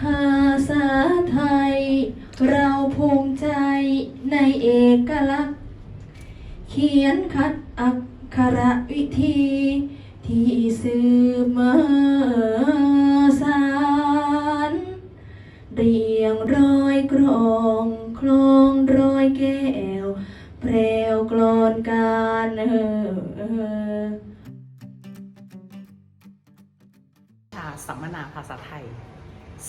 ภาษาไทย เราภูมิใจในเอกลักษณ์ เขียนคัดอักขระวิธี ที่สื่อมาสารเรียงรอยกรองคลองรอยแก้วแพรวกลอนการเออเออวิชาสัมมนาภาษาไทย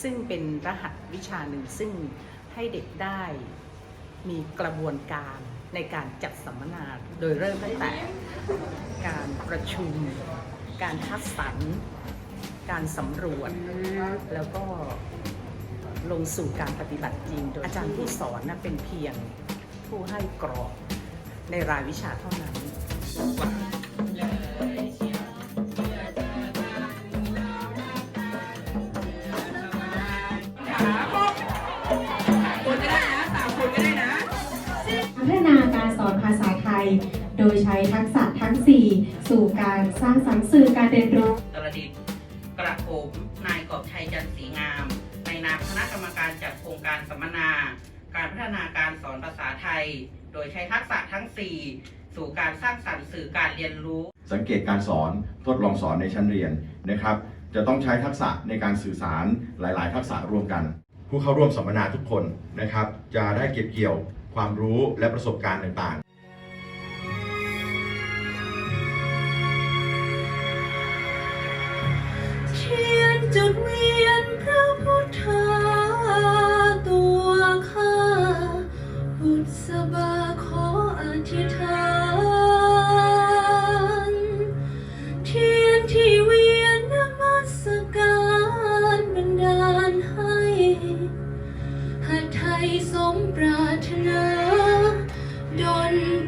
ซึ่งเป็นรหัสวิชาหนึ่งซึ่งให้เด็กได้มีกระบวนการในการจัดสัมมนาโดยเริ่มตั้งแต่ การประชุม การคัดสรร การสำรวจ แล้วก็ลงสู่การปฏิบัติจริง โดยอาจารย์ผู้สอนนะเป็นเพียงผู้ให้กรอบในรายวิชาเท่านั้น อนภาษาไทย โดยใช้ทักษะทั้ง 4 สู่การสร้างสรรค์สื่อการเรียนรู้ตรดิตกระผมนายกอบชัยจันทร์ศรีงาม ในนามคณะกรรมการจัดโครงการสัมมนา การพัฒนาการสอนภาษาไทย โดยใช้ทักษะทั้ง 4 สู่การสร้างสรรค์สื่อการเรียนรู้ สังเกตการสอนทดลองสอนในชั้นเรียนนะครับ จะต้องใช้ทักษะในการสื่อสารหลาย ๆ ทักษะรวมกัน ผู้เข้าร่วมสัมมนาทุกคนนะครับ จะได้เก็บเกี่ยว ความรู้และประสบการณ์ต่างๆเทียนจุดเวียนพระพุทธ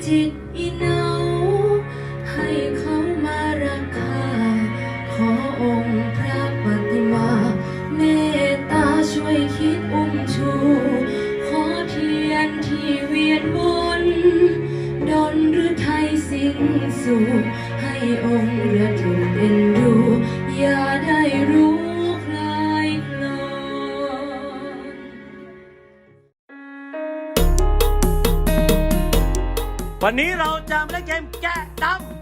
จิตอีเหนาให้เขามารักข้าขอองค์พระปฏิมาเมตตาช่วยคิดอุ้มชู ขอเทียนที่เวียนวนดนหรือไทยสิงสู่ให้องค์ระถึงเอ็นดูยา วันนี้เราจะมาเล่นเกมแกะดำ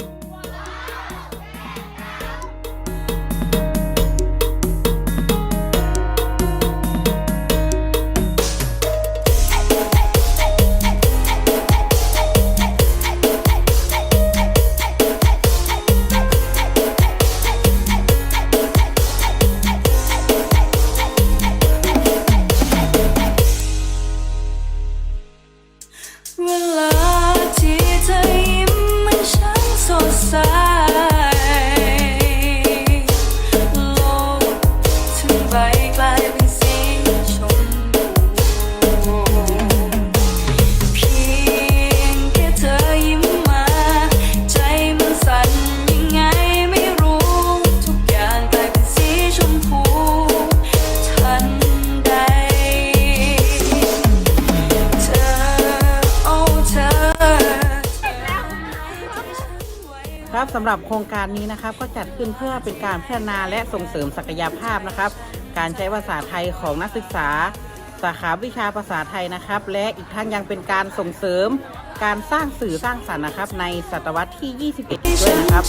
สำหรับโครงการนี้นะครับก็จัดขึ้นเพื่อเป็นการพัฒนาและส่งเสริมศักยภาพนะครับ การใช้ภาษาไทยของนักศึกษา สาขาวิชาภาษาไทยนะครับ และอีกทั้งยังเป็นการส่งเสริม การสร้างสื่อสร้างสรรค์นะครับ ในศตวรรษที่ 21 ด้วยนะครับ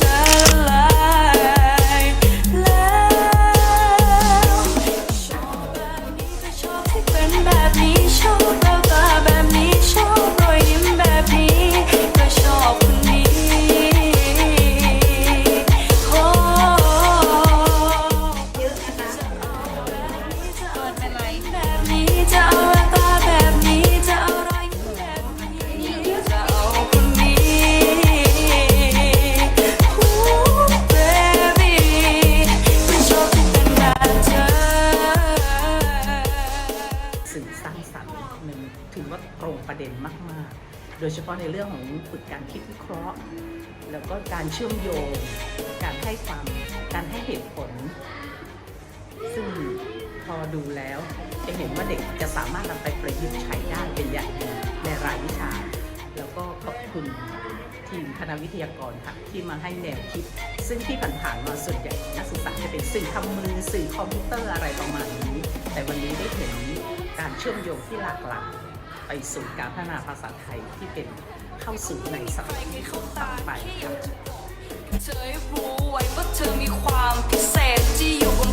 ตรงประเด็นมาก ๆ โดยเฉพาะในเรื่องของฝึกการคิดวิเคราะห์ แล้วก็การเชื่อมโยง การให้ความการให้เหตุผล ซึ่งพอดูแล้วจะเห็นว่าเด็กจะสามารถนำไปประยุกต์ใช้ได้เป็นอย่างดีในรายวิชา แล้วก็ขอบคุณทีมคณะวิทยากรค่ะที่มาให้แนวคิด ซึ่งที่ผ่านๆมาส่วนใหญ่นักศึกษาจะเป็นสื่อทำมือสื่อคอมพิวเตอร์อะไรประมาณนี้ แต่วันนี้ได้เห็นการเชื่อมโยงที่หลากหลาย ไปสู่การพัฒนาภาษาไทยที่เป็นเข้าสู่ในสังคมต่อไปค่ะเธอรู้ไว้ว่าเธอมีความพิเศษที่อยู่บน